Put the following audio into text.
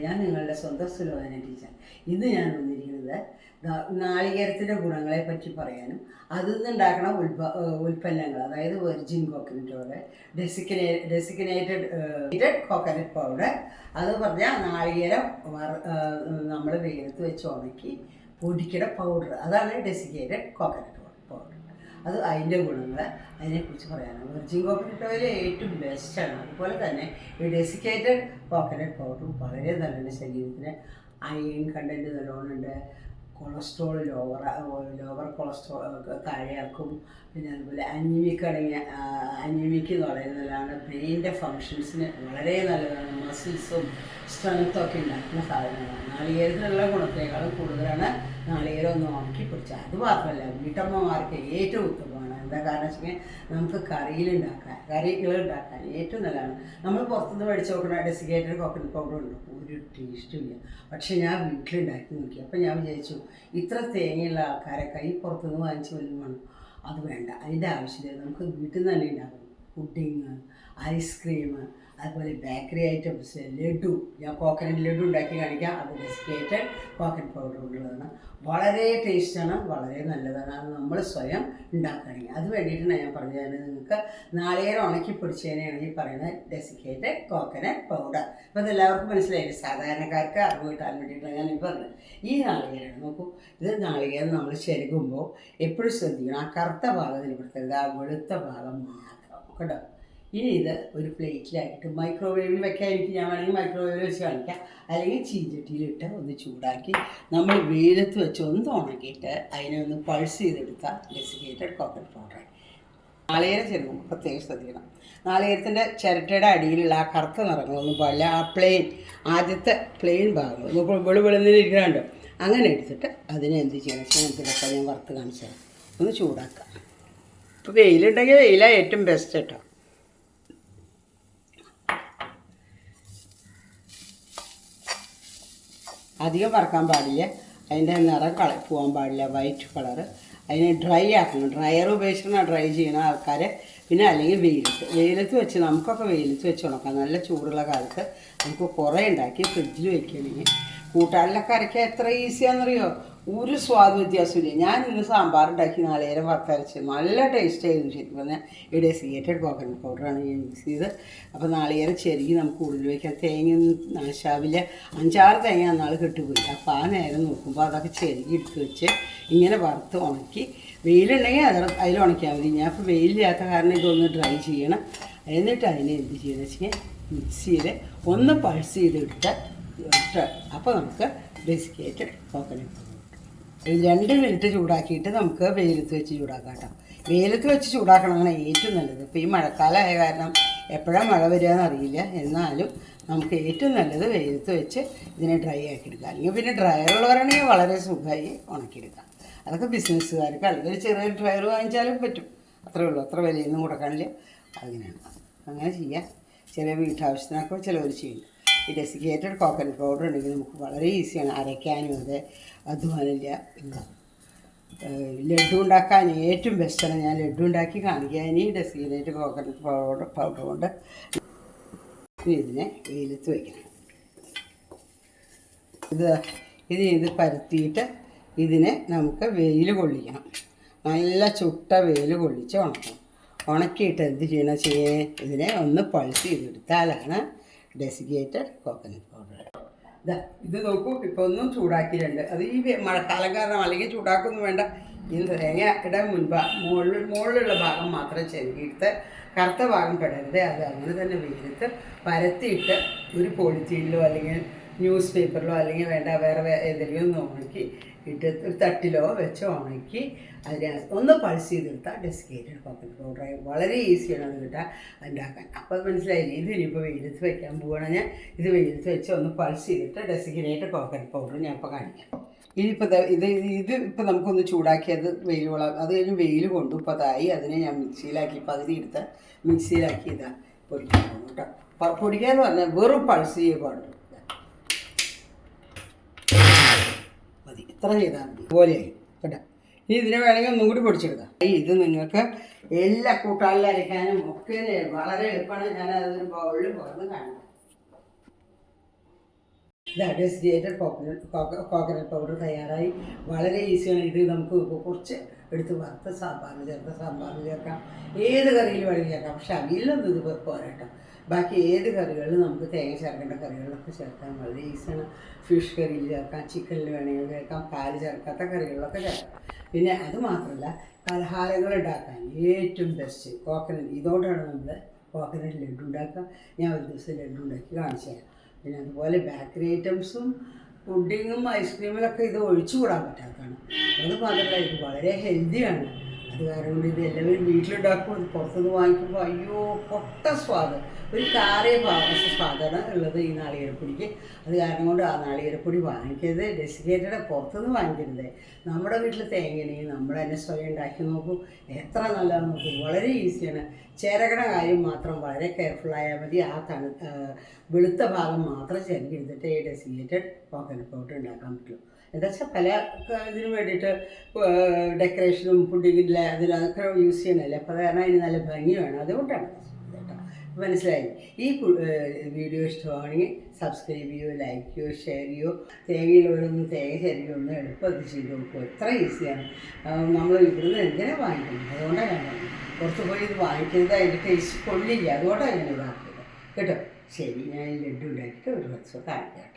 ഞാൻ നിങ്ങളുടെ സ്വന്തം സുലോചന ടീച്ചർ. ഇന്ന് ഞാൻ വന്നിരിക്കുന്നത് നാളികേരത്തിന്റെ ഗുണങ്ങളെ പറ്റി പറയാനും അതിൽ നിന്നുണ്ടാക്കുന്ന ഉൽപ ഉൽപ്പന്നങ്ങൾ അതായത് വെർജിൻ പൗഡർ ഡെസിക്കനേ ഡെസിക്കനേറ്റഡ് കോക്കനട്ട് പൗഡർ അത് പറഞ്ഞാൽ നാളികേരം നമ്മൾ വെയിലത്ത് വെച്ച് ഉണക്കി പൊടിക്കണ പൗഡർ അതാണ് ഡെസിക്കേറ്റഡ് കോക്കനറ്റ് പൗഡർ അത് അതിന്റെ ഗുണങ്ങൾ അതിനെക്കുറിച്ച് പറയാനാണ്. വെർജിൻ കോക്കനട്ട് ഓയിൽ ഏറ്റവും ബെസ്റ്റാണ് അതുപോലെ തന്നെ ഈ ഡെസിക്കേറ്റഡ് കോക്കനട്ട് പൗഡറും വളരെ നല്ലതാണ് ശരീരത്തിന് അയൺ കണ്ടന്റ് നല്ലോണമുണ്ട് കൊളസ്ട്രോൾ ലോവർ ലോവർ കൊളസ്ട്രോൾ താഴെയാക്കും പിന്നെ അതുപോലെ അനീമിക് അടങ്ങിയ അനീമിക്ക് പറയുന്നത് നല്ലതാണ് ബ്രെയിനിന്റെ ഫങ്ഷൻസിന് വളരെ നല്ലതാണ്. മസിൽസും സ്ട്രെങ്ത്തും ഒക്കെ ഉണ്ടാക്കുന്ന സാധനങ്ങളാണ്. നാളികേരത്തിലുള്ള ഗുണത്തേക്കാളും കൂടുതലാണ് ഒന്ന് ഉണക്കി പിടിച്ചാൽ അത് മാത്രമല്ല വീട്ടമ്മമാർക്ക് ഏറ്റവും ഉത്തമമാണ്. എന്താ കാരണം വെച്ചാൽ നമുക്ക് കറിയിലുണ്ടാക്കാൻ കറികൾ ഉണ്ടാക്കാൻ ഏറ്റവും നല്ലതാണ്. നമ്മൾ പുറത്തുനിന്ന് മേടിച്ച് നോക്കണ ഡെസിക്കേറ്റഡ് കോക്കനട്ട് പൗഡർ ഉണ്ട്? ഒരു ടേസ്റ്റും ഇല്ല. പക്ഷേ ഞാൻ വീട്ടിലുണ്ടാക്കി നോക്കി. അപ്പം ഞാൻ വിചാരിച്ചു ഇത്ര തേങ്ങയുള്ള ആൾക്കാരെ കൈ പുറത്തുനിന്ന് വാങ്ങിച്ച് വല്ലതും വേണം? അത് വേണ്ട. അതിന്റെ ആവശ്യമില്ല. നമുക്ക് വീട്ടിൽ നിന്ന് തന്നെ ഉണ്ടാകും പുഡിങ് ഐസ്ക്രീം അതുപോലെ ബേക്കറി ഐറ്റംസ് ലഡു. ഞാൻ കോക്കനറ്റ് ലഡു ഉണ്ടാക്കി കാണിക്കാം. അത് ഡെസിക്കേറ്റഡ് കോക്കനറ്റ് പൗഡർ കൊണ്ടുള്ളതാണ് വളരെ ടേസ്റ്റാണ് വളരെ നല്ലതാണ്. അത് നമ്മൾ സ്വയം ഉണ്ടാക്കുകയാണെങ്കിൽ. അത് വേണ്ടിയിട്ടാണ് ഞാൻ പറഞ്ഞു തരുന്നത് നിങ്ങൾക്ക് നാളികേരം ഉണക്കി പൊടിച്ചതിനെയാണ് ഈ പറയുന്നത് ഡെസിക്കേറ്റഡ് കോക്കനറ്റ് പൗഡർ അപ്പോൾ ഇത് എല്ലാവർക്കും മനസ്സിലായി സാധാരണക്കാർക്ക് അറിവ് കിട്ടാൻ വേണ്ടിയിട്ടാണ് ഞാൻ പറഞ്ഞത്. ഈ നാളികേരമാണ്. നോക്കൂ ഇത് നാളികേരം നമ്മൾ ചെരുകുമ്പോൾ എപ്പോഴും ശ്രദ്ധിക്കണം. ആ കറുത്ത ഭാഗത്തിന് പ്രത്യേകത ആ വെളുത്ത ഭാഗം മാത്രം. കേട്ടോ? ഇനി ഇത് ഒരു പ്ലേറ്റിലാക്കിയിട്ട് മൈക്രോവേവിൽ വെക്കാൻ എനിക്ക് ഞാൻ വേണമെങ്കിൽ മൈക്രോവേവിൽ വെച്ച് കാണിക്കാം. അല്ലെങ്കിൽ ചീഞ്ചട്ടിയിലിട്ട് ഒന്ന് ചൂടാക്കി നമ്മൾ വെയിലത്ത് വെച്ച് ഒന്ന് ഉണക്കിയിട്ട് അതിനെ ഒന്ന് പൾസ് ചെയ്തെടുത്ത ഡെസിക്കേറ്റഡ് കോക്കനട്ട് പൗഡർ നാളികേരം ചെരുമ്പോൾ പ്രത്യേകം ശ്രദ്ധിക്കണം. നാളികേരത്തിന്റെ ചിരട്ടയുടെ അടിയിലുള്ള ആ കറുത്ത നിറങ്ങളൊന്നും പാടില്ല ആ പ്ലെയിൻ ആദ്യത്തെ പ്ലെയിൻ ഭാഗം നമുക്ക് വെളു വെളുന്നിരിക്കുന്നുണ്ട്? അങ്ങനെ എടുത്തിട്ട് അതിനെ എന്ത് ചെയ്യണം? ഇതൊക്കെ ഞാൻ വറുത്ത് കാണിച്ചത് ഒന്ന് ചൂടാക്കാം ഇപ്പോൾ വെയിലുണ്ടെങ്കിൽ വെയിലാണ് ഏറ്റവും ബെസ്റ്റ് കേട്ടോ. അധികം വറക്കാൻ പാടില്ല. അതിന്റെ നിറം കള പോകാൻ പാടില്ല. വൈറ്റ് കളറ് അതിനെ ഡ്രൈ ആക്കണം. ഡ്രയർ ഉപയോഗിച്ചിട്ടാണ് ഡ്രൈ ചെയ്യണ ആൾക്കാരെ. പിന്നെ അല്ലെങ്കിൽ വെയിലത്ത് വെയിലത്ത് വെച്ച് നമുക്കൊക്കെ വെയിലത്ത് വെച്ച് ഉണക്കാം. നല്ല ചൂടുള്ള കാലത്ത് നമുക്ക് കുറേ ഉണ്ടാക്കി ഫ്രിഡ്ജിൽ വെക്കുകയാണെങ്കിൽ. കൂട്ടാളിലൊക്കെ അരയ്ക്കാൻ എത്ര ഈസിയാണെന്നറിയോ? ഒരു സ്വാദ് വ്യത്യാസമില്ല. ഇന്ന് സാമ്പാർ ഉണ്ടാക്കി നാളേരം വറുത്തരച്ച് നല്ല ടേസ്റ്റ് ആയിരുന്നു ശരിക്കും പറഞ്ഞാൽ ഇവിടെ സിയേറ്റഡ് കോക്കനട്ട് പൗഡറാണ് ഞാൻ യൂസ് ചെയ്ത് അപ്പോൾ നാളികേരം ചെരുകി നമുക്ക് ഉള്ളിൽ വയ്ക്കാം തേങ്ങ നാശാവില്ല. അഞ്ചാറ് തേങ്ങ അന്നാൾ കെട്ടുപോയി. അപ്പോൾ ആ നേരം നോക്കുമ്പോൾ അതൊക്കെ ചെരുകി എടുത്ത് വെച്ച് ഇങ്ങനെ വറുത്ത് ഉണക്കി. വെയിലുണ്ടെങ്കിൽ അത് അതിൽ ഉണക്കിയാൽ മതി. ഞാൻ ഇപ്പോൾ വെയിലില്ലാത്ത കാരണം ഇതൊന്ന് ഡ്രൈ ചെയ്യണം. എന്നിട്ട് അതിനെ എന്ത് ചെയ്യുന്നത് വെച്ചാൽ മിക്സിയിൽ ഒന്ന് പൾസ് ചെയ്തെടുത്ത് അപ്പോൾ നമുക്ക് ഡെസിക്കേറ്റഡ് കോക്കനട്ട് ഇത് രണ്ട് മിനിറ്റ് ചൂടാക്കിയിട്ട് നമുക്ക് വെയിലത്ത് വെച്ച് ചൂടാക്കാം കേട്ടോ. വെയിലത്ത് വെച്ച് ചൂടാക്കണമാണ് ഏറ്റവും നല്ലത്. ഇപ്പോൾ ഈ മഴക്കാലമായ കാരണം എപ്പോഴാണ് മഴ വരിക എന്നറിയില്ല എന്നാലും നമുക്ക് ഏറ്റവും നല്ലത് വെയിലത്ത് വെച്ച് ഇതിനെ ഡ്രൈ ആക്കിയെടുക്കാം അല്ലെങ്കിൽ പിന്നെ ഡ്രയർ ഉള്ളവരാണെങ്കിൽ വളരെ സുഖമായി ഉണക്കിയെടുക്കാം. അതൊക്കെ ബിസിനസ്സുകാർക്ക് അല്ലെങ്കിൽ ഒരു ചെറിയ ഡ്രയർ വാങ്ങിച്ചാലും പറ്റും. അത്രേ ഉള്ളൂ. അത്ര വിലയൊന്നും കൊടുക്കാനില്ല. അങ്ങനെയാണ് അങ്ങനെ ചെയ്യാം. ചില വീട്ടാവശ്യത്തിനൊക്കെ ചിലവർ ചെയ്യും ഈ ഡെസിക്കേറ്റഡ് കോക്കനട്ട് പൗഡർ ഉണ്ടെങ്കിൽ നമുക്ക് വളരെ ഈസിയാണ്. അരയ്ക്കാനും അത് അധ്വാനില്ല ലഡു ഉണ്ടാക്കാൻ ഏറ്റവും ബെസ്റ്റാണ് ഞാൻ ലഡു ഉണ്ടാക്കി കാണിക്കാൻ ഈ ഡെസിക്കേറ്റഡ് കോക്കനട്ട് പൗഡർ പൗഡർ കൊണ്ട് ഇതിനെ വെയിലത്ത് വയ്ക്കണം ഇത് ഇത് ഇത് പരത്തിയിട്ട് ഇതിനെ നമുക്ക് വെയിൽ കൊള്ളിക്കണം. നല്ല ചുട്ട വെയിൽ കൊള്ളിച്ച് ഉണക്കണം. ഉണക്കിയിട്ട് എന്ത് ചെയ്യണം? ചെയ്യേ ഇതിനെ ഒന്ന് പൾസ് ചെയ്തെടുത്താലാണ് ഡെസിക്കേറ്റഡ് കോക്കനട്ട് പൗഡർ. ഇതാ നോക്കൂ ഇപ്പോൾ ഒന്നും ചൂടാക്കിയിട്ടുണ്ട്. അത് ഈ മഴക്കാലം കാരണം അല്ലെങ്കിൽ ചൂടാക്കൊന്നും വേണ്ട. ഈ തേങ്ങയുടെ മുൻഭാ മുകളിൽ മുകളിലുള്ള ഭാഗം മാത്രം ചെരുകിയിട്ട് കറുത്ത ഭാഗം പെടരുത്. അത് അങ്ങനെ തന്നെ വെയിലത്ത് പരത്തിയിട്ട് ഒരു പോളിത്തീനിലോ അല്ലെങ്കിൽ ന്യൂസ് പേപ്പറിലോ അല്ലെങ്കിൽ വേണ്ട വേറെ ഏതെങ്കിലും ഒന്ന് ഉണക്കി ഇട്ട് ഒരു തട്ടിലോ വെച്ച് ഉണക്കി അതിനെ ഒന്ന് പൾസ് ചെയ്തെടുത്താൽ ഡെസ്കേറ്റഡ് കോക്കനട്ട് പൗഡർ വളരെ ഈസിയാണ് അത് കിട്ടാൻ ഉണ്ടാക്കാൻ. അപ്പോൾ മനസ്സിലായില്ലേ? ഇത് ഇനിയിപ്പോൾ വെയിലത്ത് വെക്കാൻ പോവുകയാണ് ഞാൻ ഇത് വെയിലത്ത് വെച്ച് ഒന്ന് പൾസ് ചെയ്തിട്ട് ഡെസിഗ്നേറ്റഡ് കോക്കനട്ട് പൗഡർ ഞാൻ ഇപ്പോൾ കാണിക്കാം. ഇനിയിപ്പോൾ ഇത് ഇത് ഇപ്പോൾ നമുക്കൊന്ന് ചൂടാക്കി അത് വെയിൽ വള അത് കഴിഞ്ഞ് വെയിൽ കൊണ്ടു ഇപ്പോൾ അതായി അതിനെ ഞാൻ മിക്സിയിലാക്കി പകുതി എടുത്ത് മിക്സിയിലാക്കി ഇതാ പൊടിക്കാൻ കേട്ടോ. പ- പൊടിക്കാന്ന് പറഞ്ഞാൽ വെറും പൾസ് ചെയ്യുക പാടുള്ളൂ. ഇത്ര ചെയ്താൽ മതി. പോലെയായി കേട്ടോ? ഇനി ഇതിനെ വേണമെങ്കിൽ ഒന്നും കൂടി പൊടിച്ചെടുക്കാം. ഇത് നിങ്ങൾക്ക് എല്ലാ കൂട്ടാളിലും അരയ്ക്കാനും ഒക്കെ വളരെ എളുപ്പമാണ്. ഞാൻ അതിന് ബൗളിൽ പുറത്ത് കാണിക്കാം. ഇതാ ഡെസിഡേറ്റഡ് കോക്കനട്ട് പൗഡർ തയ്യാറായി. വളരെ ഈസിയാണ് ഇത് നമുക്ക് കുറച്ച് എടുത്ത് വറുത്ത സാമ്പാർ ചേർക്കാം സാമ്പാർ ചേർക്കാം. ഏത് കറിയിൽ വേണമെങ്കിൽ ചേർക്കാം. പക്ഷെ അവിയിലൊന്നും ഇത് പോരാട്ടോ. ബാക്കി ഏത് കറികളിലും നമുക്ക് തേങ്ങ ചേർക്കേണ്ട കറികളിലൊക്കെ ചേർക്കാൻ വളരെ ഈസിയാണ് ഫിഷ് കറിയിൽ ചേർക്കാം ചിക്കനിൽ വേണമെങ്കിൽ ചേർക്കാം പാൽ ചേർക്കാത്ത കറികളിലൊക്കെ ചേർക്കാം. പിന്നെ അത് മാത്രമല്ല പലഹാരങ്ങൾ ഉണ്ടാക്കാൻ ഏറ്റവും ബെസ്റ്റ് കോക്കനട്ട് ഇതോടാണ് നമ്മൾ കോക്കനട്ട് ലഡു ഉണ്ടാക്കുക. ഞാൻ ഒരു ദിവസം ലഡു ഉണ്ടാക്കി കാണിച്ചു തരാം. പിന്നെ അതുപോലെ ബേക്കറി ഐറ്റംസും പുഡിങ്ങും ഐസ്ക്രീമിലൊക്കെ ഇത് ഒഴിച്ചുകൂടാൻ പറ്റാത്തതാണ്. അത് മാത്രമല്ല ഇത് വളരെ ഹെൽത്തിയാണ് അത് കാരണം ഇത് എല്ലാവരും വീട്ടിലുണ്ടാക്കുമ്പോൾ പുറത്തുനിന്ന് വാങ്ങിക്കുമ്പോൾ അയ്യോ പൊട്ട സ്വാദ്. ഒരു കാറിയ സ്വാദാണ് ഉള്ളത് ഈ നാളികേരപ്പൊടിക്ക്. അത് കാരണം കൊണ്ട് ആ നാളികേരപ്പൊടി വാങ്ങിക്കരുത് ഡെസിക്കേറ്റഡ് പുറത്തുനിന്ന് വാങ്ങിക്കരുത്. നമ്മുടെ വീട്ടിൽ തേങ്ങയാണെങ്കിൽ നമ്മൾ തന്നെ സ്വയം ഉണ്ടാക്കി നോക്കൂ. എത്ര നല്ലതാണെന്ന് നോക്കൂ. വളരെ ഈസിയാണ്. ചേരകട കാര്യം മാത്രം വളരെ കെയർഫുള്ളായാൽ മതി. ആ തണു വെളുത്ത ഭാഗം മാത്രം ചെറുകിടുത്തിട്ട് ഈ ഡെസിക്കേറ്റഡ് കോക്കനട്ട് പൗഡർ ഉണ്ടാക്കാൻ പറ്റുള്ളൂ. എന്താ വെച്ചാൽ പല ഇതിനു വേണ്ടിയിട്ട് ഡെക്കറേഷനും പുഡിങ്ങില്ല അതിനൊക്കെ യൂസ് ചെയ്യണമല്ലേ അപ്പോൾ കാരണം അതിന് നല്ല ഭംഗി വേണം. അതുകൊണ്ടാണ് മനസ്സിലായി. ഈ വീഡിയോ ഇഷ്ടമാണെങ്കിൽ സബ്സ്ക്രൈബ് ചെയ്യോ ലൈക്ക് ചെയ്യോ ഷെയർ ചെയ്യോ തേങ്ങയിൽ ഓരോന്ന് തേങ്ങ ശരിയോ ഒന്ന് അത് ചെയ്ത് നോക്കും എത്ര ഈസിയാണ് നമ്മൾ ഇവിടുന്ന് എന്തിനാ വാങ്ങിക്കുന്നത്? അതുകൊണ്ടാണ് ഞാൻ പറഞ്ഞത്. പുറത്ത് പോയി ഇത് വാങ്ങിക്കരുത് അതിന്റെ ടേസ്റ്റ് കൊള്ളില്ല. അതുകൊണ്ടാണ് ഞാൻ ഇതാക്കിയത് കേട്ടോ? ശരി ഞാൻ ലഡ്ഡു ഉണ്ടാക്കിയിട്ട് ഒരു ദിവസം കാണിക്കാം